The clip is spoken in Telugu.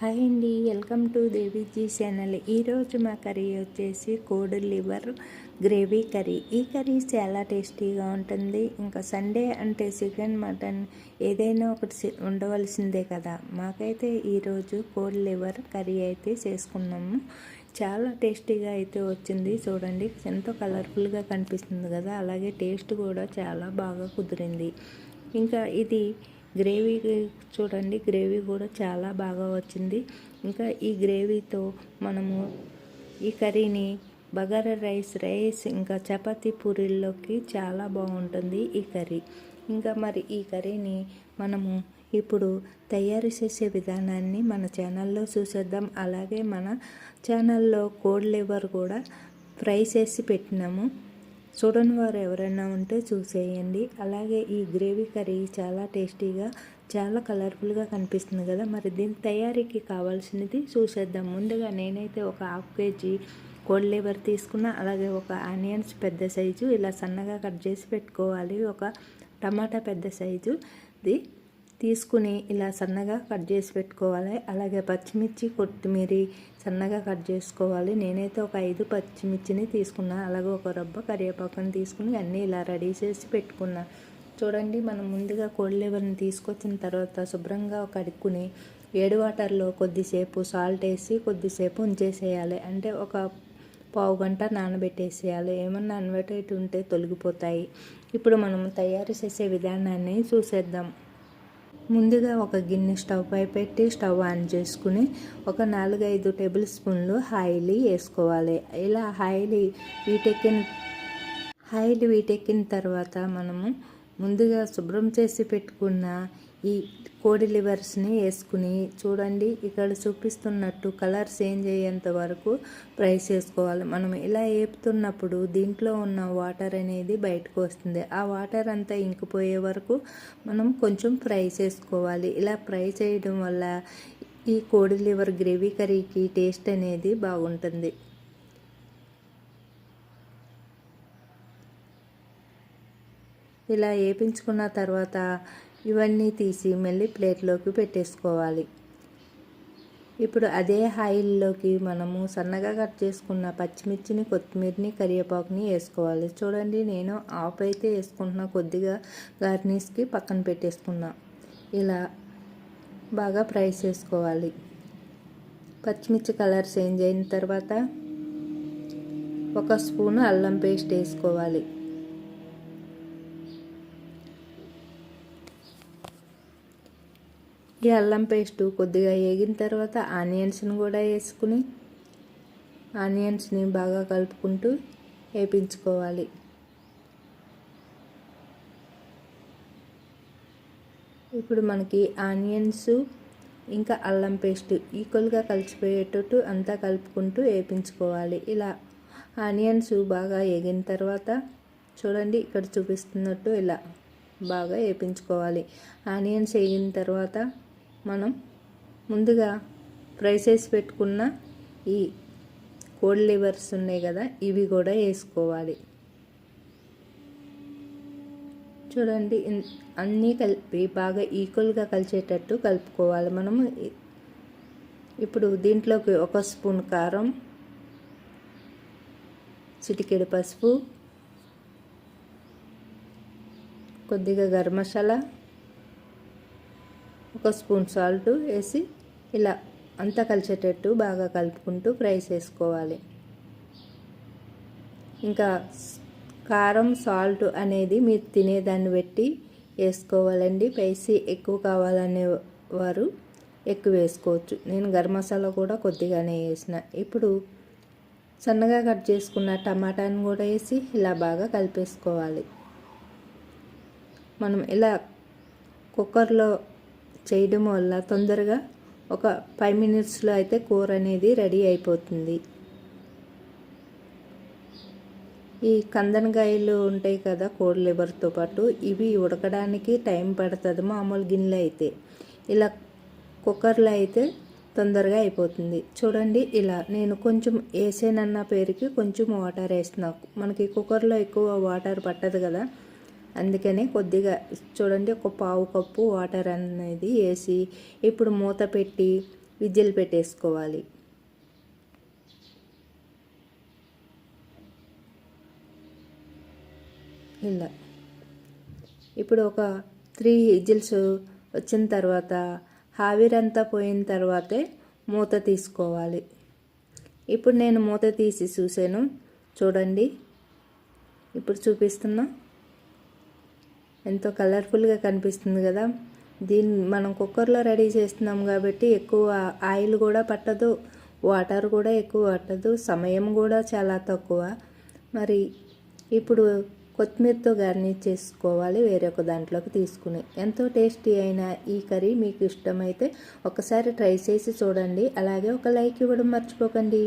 హాయ్ అండి వెల్కమ్ టు దేవిజీ ఛానల్. ఈరోజు మా కర్రీ వచ్చేసి కోడి లివర్ గ్రేవీ కర్రీ. ఈ కర్రీ చాలా టేస్టీగా ఉంటుంది. ఇంకా సండే అంటే చికెన్ మటన్ ఏదైనా ఒకటి ఉండవలసిందే కదా. మాకైతే ఈరోజు కోడి లివర్ కర్రీ అయితే చేసుకున్నాము. చాలా టేస్టీగా అయితే వచ్చింది. చూడండి ఎంతో కలర్ఫుల్గా కనిపిస్తుంది కదా. అలాగే టేస్ట్ కూడా చాలా బాగా కుదిరింది. ఇంకా ఇది గ్రేవీ చూడండి గ్రేవీ కూడా చాలా బాగా వచ్చింది. ఇంకా ఈ గ్రేవీతో మనము ఈ కర్రీని బగారా రైస్ రైస్ ఇంకా చపాతీ పూరీల్లోకి చాలా బాగుంటుంది ఈ కర్రీ. ఇంకా మరి ఈ కర్రీని మనము ఇప్పుడు తయారు చేసే విధానాన్ని మన ఛానల్లో చూసేద్దాం. అలాగే మన ఛానల్లో కోడ్ లివర్ కూడా ఫ్రై చేసి పెట్టినాము. చూడని వారు ఎవరైనా ఉంటే చూసేయండి. అలాగే ఈ గ్రేవీ కర్రీ చాలా టేస్టీగా చాలా కలర్ఫుల్గా కనిపిస్తుంది కదా. మరి దీని తయారీకి కావాల్సినది చూసేద్దాం. ముందుగా నేనైతే ఒక హాఫ్ కేజీ కోల్డ్ లేబర్ తీసుకున్నా అలాగే ఒక ఆనియన్స్ పెద్ద సైజు ఇలా సన్నగా కట్ చేసి పెట్టుకోవాలి. ఒక టమాటా పెద్ద సైజుది. తీసుకుని ఇలా సన్నగా కట్ చేసి పెట్టుకోవాలి. అలాగే పచ్చిమిర్చి కొత్తిమీర సన్నగా కట్ చేసుకోవాలి. నేనైతే ఒక ఐదు పచ్చిమిర్చిని తీసుకున్నా. అలాగే ఒక రబ్బ కరివేపాకుని తీసుకుని అన్నీ ఇలా రెడీ చేసి పెట్టుకున్నా. చూడండి మనం ముందుగా కోల్డ్ లివర్ని తీసుకొచ్చిన తర్వాత శుభ్రంగా కడుక్కుని ఏడు వాటర్లో కొద్దిసేపు సాల్ట్ వేసి కొద్దిసేపు ఉంచేసేయాలి. అంటే ఒక పావు గంట నానబెట్టేసేయాలి. ఏమన్నా అన్వెటైట్ ఉంటే తొలగిపోతాయి. ఇప్పుడు మనం తయారు చేసే విధానాన్ని చూసేద్దాం. ముందుగా ఒక గిన్నె స్టవ్ పై పెట్టి స్టవ్ ఆన్ చేసుకుని ఒక నాలుగైదు టేబుల్ స్పూన్లు ఆయిల్ వేసుకోవాలి. ఇలా ఆయిల్ వీటెక్కిన ఆయిల్ వీటెక్కిన తర్వాత మనము ముందుగా శుభ్రం చేసి పెట్టుకున్న ఈ కోడి లివర్స్ని వేసుకుని చూడండి. ఇక్కడ చూపిస్తున్నట్టు కలర్ చేంజ్ అయ్యేంత వరకు ఫ్రై చేసుకోవాలి. మనం ఇలా వేపుతున్నప్పుడు దీంట్లో ఉన్న వాటర్ అనేది బయటకు వస్తుంది. ఆ వాటర్ అంతా ఇంకిపోయే వరకు మనం కొంచెం ఫ్రై చేసుకోవాలి. ఇలా ఫ్రై చేయడం వల్ల ఈ కోడి లివర్ గ్రేవీ కర్రీకి టేస్ట్ అనేది బాగుంటుంది. ఇలా వేపించుకున్న తర్వాత ఇవన్నీ తీసి మళ్ళీ ప్లేట్లోకి పెట్టేసుకోవాలి. ఇప్పుడు అదే ఆయిల్లోకి మనము సన్నగా కట్ చేసుకున్న పచ్చిమిర్చిని కొత్తిమీరని కరివేపాకుని వేసుకోవాలి. చూడండి నేను ఆఫ్ అయితే వేసుకుంటున్నా కొద్దిగా గార్నిష్కి పక్కన పెట్టేసుకున్నా. ఇలా బాగా ఫ్రై చేసుకోవాలి. పచ్చిమిర్చి కలర్ చేంజ్ అయిన తర్వాత ఒక స్పూన్ అల్లం పేస్ట్ వేసుకోవాలి. ఈ అల్లం పేస్టు కొద్దిగా వేగిన తర్వాత ఆనియన్స్ని కూడా వేసుకుని ఆనియన్స్ని బాగా కలుపుకుంటూ వేపించుకోవాలి. ఇప్పుడు మనకి ఆనియన్స్ ఇంకా అల్లం పేస్ట్ ఈక్వల్గా కలిసిపోయేటట్టు అంతా కలుపుకుంటూ వేపించుకోవాలి. ఇలా ఆనియన్స్ బాగా వేగిన తర్వాత చూడండి ఇక్కడ చూపిస్తున్నట్టు ఇలా బాగా వేపించుకోవాలి. ఆనియన్స్ వేగిన తర్వాత మనం ముందుగా ఫ్రై చేసి పెట్టుకున్న ఈ కోల్డ్ లివర్స్ ఉన్నాయి కదా ఇవి కూడా వేసుకోవాలి. చూడండి అన్నీ కలిపి బాగా ఈక్వల్గా కలిసేటట్టు కలుపుకోవాలి మనము ఇప్పుడు దీంట్లోకి ఒక స్పూన్ కారం చిటికెడు పసుపు కొద్దిగా గరం మసాలా ఒక స్పూన్ సాల్ట్ వేసి ఇలా అంతా కలిసేటట్టు బాగా కలుపుకుంటూ ఫ్రై చేసుకోవాలి. ఇంకా కారం సాల్ట్ అనేది మీరు తినేదాన్ని బట్టి వేసుకోవాలండి. స్పైసీ ఎక్కువ కావాలనే వారు ఎక్కువ వేసుకోవచ్చు. నేను గరం మసాలా కూడా కొద్దిగానే వేసిన. ఇప్పుడు సన్నగా కట్ చేసుకున్న టమాటాని కూడా వేసి ఇలా బాగా కలిపేసుకోవాలి. మనం ఇలా కుక్కర్లో చేయడం వల్ల తొందరగా ఒక ఫైవ్ మినిట్స్లో అయితే కూర అనేది రెడీ అయిపోతుంది. ఈ కందనకాయలు ఉంటాయి కదా కోడి లివర్తో పాటు ఇవి ఉడకడానికి టైం పడుతుంది మామూలు గిన్నెలో అయితే. ఇలా కుక్కర్లో అయితే తొందరగా అయిపోతుంది. చూడండి ఇలా నేను కొంచెం వేసేనన్న పేరుకి కొంచెం వాటర్ వేస్తున్నా. మనకి కుక్కర్లో ఎక్కువ వాటర్ పట్టదు కదా అందుకనే కొద్దిగా చూడండి ఒక పావు కప్పు వాటర్ అనేది వేసి ఇప్పుడు మూత పెట్టి విజిల్ పెట్టేసుకోవాలి. ఇలా ఇప్పుడు ఒక త్రీ విజిల్స్ వచ్చిన తర్వాత ఆవిరంతా పోయిన తర్వాతే మూత తీసుకోవాలి. ఇప్పుడు నేను మూత తీసి చూసాను చూడండి. ఇప్పుడు చూపిస్తున్నా. ఎంతో కలర్ఫుల్గా కనిపిస్తుంది కదా. దీన్ని మనం కుక్కర్లో రెడీ చేస్తున్నాం కాబట్టి ఎక్కువ ఆయిల్ కూడా పట్టదు వాటర్ కూడా ఎక్కువ పట్టదు సమయం కూడా చాలా తక్కువ. మరి ఇప్పుడు కొత్తిమీరతో గార్నిష్ చేసుకోవాలి వేరొక దాంట్లోకి తీసుకుని. ఎంతో టేస్టీ అయిన ఈ కర్రీ మీకు ఇష్టమైతే ఒకసారి ట్రై చేసి చూడండి. అలాగే ఒక లైక్ ఇవ్వడం మర్చిపోకండి.